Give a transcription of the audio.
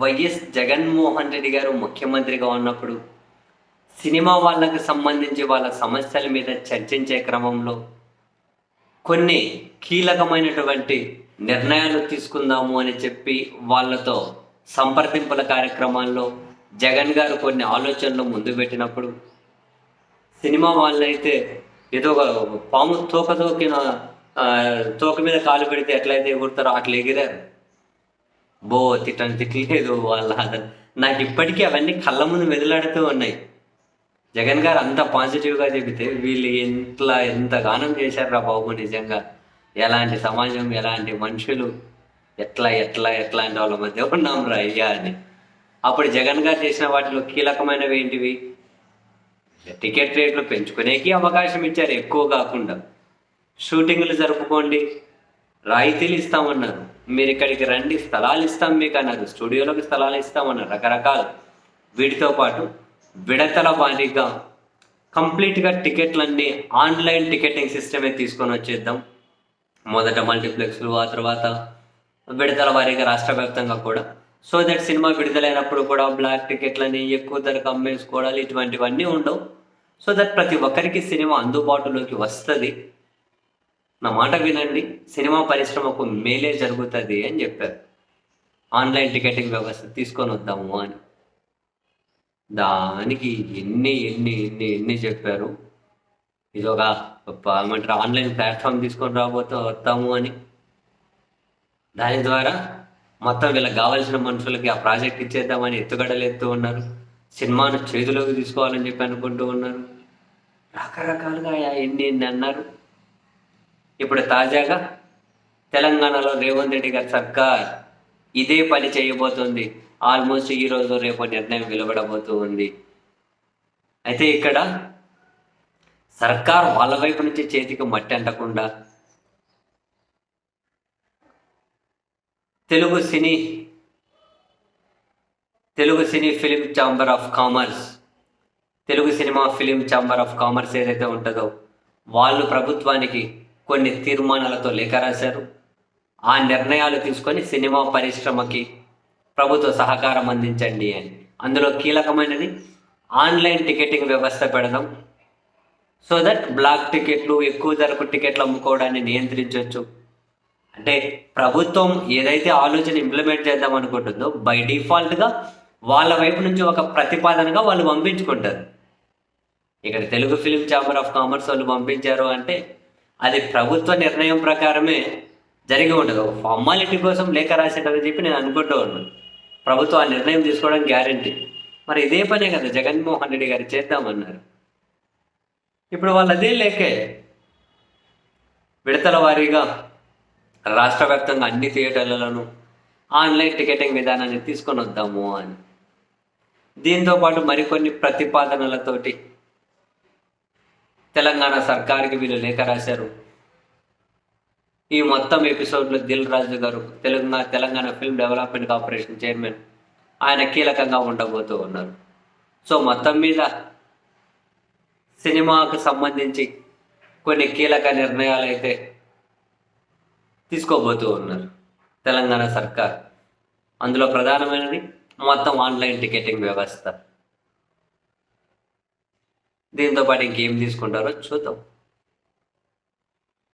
YS Jaganmohan Reddy గారు ముఖ్యమంత్రిగా ఉన్నప్పుడు సినిమా వాళ్ళకు సంబంధించి వాళ్ళ సమస్యల మీద చర్చించే క్రమంలో కొన్ని కీలకమైనటువంటి నిర్ణయాలు తీసుకుందాము అని చెప్పి వాళ్ళతో సంప్రదింపుల కార్యక్రమాల్లో జగన్ గారు కొన్ని ఆలోచనలు ముందు పెట్టినప్పుడు సినిమా వాళ్ళైతే ఏదో ఒక పాము తోక తోకిన తోక మీద కాలు పెడితే ఎట్లయితే ఎగురుతారో అట్లా ఎగిరారు. బో తిట్టని తిట్టలేదు వాళ్ళ నాకు ఇప్పటికీ అవన్నీ కళ్ళ ముందు మెదలాడుతూ ఉన్నాయి. జగన్ గారు అంత పాజిటివ్గా చెబితే వీళ్ళు ఎంత ఎంత గానం చేశారు బాబు నిజంగా. ఎలాంటి సమాజం ఎలాంటి మనుషులు ఎట్లా ఎట్లా ఎట్లాంటి వాళ్ళ మధ్య ఉన్నాం రా అయ్యా అని. అప్పుడు జగన్ గారు చేసిన వాటిలో కీలకమైనవి ఏంటివి? టికెట్ రేట్లు పెంచుకునేకి అవకాశం ఇచ్చారు ఎక్కువ కాకుండా. షూటింగ్లు జరుపుకోండి. రాయితీలు ఇస్తామన్నారు. మీరు ఇక్కడికి రండి స్థలాలు ఇస్తాం మీకు అన్నారు స్టూడియోలోకి స్థలాలు ఇస్తామన్నారు. రకరకాలు వీటితో పాటు విడతల వారీగా కంప్లీట్గా టికెట్లన్నీ ఆన్లైన్ టికెటింగ్ సిస్టమే తీసుకొని వచ్చేద్దాం. మొదట మల్టీప్లెక్స్లు ఆ తర్వాత విడతల వారీగా రాష్ట్ర వ్యాప్తంగా కూడా. సో దట్ సినిమా విడుదలైనప్పుడు కూడా బ్లాక్ టికెట్లని ఎక్కువ ధరకు అమ్మేసుకోవడాలు ఇటువంటివన్నీ ఉండవు. సో దట్ ప్రతి ఒక్కరికి సినిమా అందుబాటులోకి వస్తుంది. నా మాట వినండి. సినిమా పరిశ్రమకు మేలే జరుగుతుంది అని చెప్పారు. ఆన్లైన్ టికెటింగ్ వ్యవస్థ తీసుకొని వద్దాము అని. దానికి ఎన్ని ఎన్ని ఎన్ని ఎన్ని చెప్పారు? ఇది ఒక ఏమంటారు ఆన్లైన్ ప్లాట్ఫామ్ తీసుకొని రాబోతే వస్తాము అని. దాని ద్వారా మొత్తం వీళ్ళకి కావాల్సిన మనుషులకి ఆ ప్రాజెక్ట్ ఇచ్చేద్దామని ఎత్తుగడలు ఎత్తూ ఉన్నారు. సినిమాను చేతిలోకి తీసుకోవాలని చెప్పి అనుకుంటూ ఉన్నారు. రకరకాలుగా ఎన్ని ఎన్ని అన్నారు. ఇప్పుడు తాజాగా తెలంగాణలో రేవంత్ రెడ్డి గారి సర్కార్ ఇదే పని చేయబోతుంది. ఆల్మోస్ట్ ఈ రేపు నిర్ణయం వెలువడబోతూ ఉంది. అయితే ఇక్కడ సర్కార్ వాళ్ళ వైపు నుంచి చేతికి మట్టి అంటకుండా Telugu cine Telugu cine film chamber of commerce Telugu cinema film chamber of commerce ఏదైతే ఉంటుందో వాళ్ళు ప్రభుత్వానికి కొన్ని తీర్మానాలతో లేఖ రాశారు. ఆ నిర్ణయాలు తీసుకొని సినిమా పరిశ్రమకి ప్రభుత్వ సహకారం అందించండి అని. అందులో కీలకమైనది ఆన్లైన్ టికెటింగ్ వ్యవస్థ పెడదాం. సో దట్ బ్లాక్ టికెట్లు ఎక్కువ ధరకు టికెట్లు అమ్ముకోవడాన్ని నియంత్రించవచ్చు అంటే ప్రభుత్వం ఏదైతే ఆలోచన ఇంప్లిమెంట్ చేద్దాం అనుకుంటుందో బై డిఫాల్ట్గా వాళ్ళ వైపు నుంచి ఒక ప్రతిపాదనగా వాళ్ళు పంపించుకుంటారు. ఇక్కడ Telugu film chamber of commerce వాళ్ళు పంపించారు అంటే అది ప్రభుత్వ నిర్ణయం ప్రకారమే జరిగి ఉండదు. ఫార్మాలిటీ కోసం లేఖ రాసేటని చెప్పి నేను అనుకుంటూ ఉన్నాను. ప్రభుత్వం ఆ నిర్ణయం తీసుకోవడం గ్యారంటీ. మరి ఇదే పనే కదా జగన్మోహన్ రెడ్డి గారు చేద్దామన్నారు. ఇప్పుడు వాళ్ళు అదే లేకే విడతల వారీగా రాష్ట్ర వ్యాప్తంగా అన్ని థియేటర్లలోనూ ఆన్లైన్ టికెటింగ్ విధానాన్ని తీసుకొని వద్దాము అని. దీంతో పాటు మరికొన్ని ప్రతిపాదనలతోటి తెలంగాణ సర్కార్కి వీళ్ళు లేఖ రాశారు. ఈ మొత్తం ఎపిసోడ్లో Dil Raju garu Telangana Telangana film development corporation chairman ఆయన కీలకంగా ఉండబోతూ ఉన్నారు. సో మొత్తం మీద సినిమాకు సంబంధించి కొన్ని కీలక నిర్ణయాలు అయితే తీసుకోబోతూ ఉన్నారు తెలంగాణ సర్కార్. అందులో ప్రధానమైనది మొత్తం ఆన్లైన్ టికెటింగ్ వ్యవస్థ. దీంతో పాటు ఇంకేం తీసుకుంటారో చూద్దాం.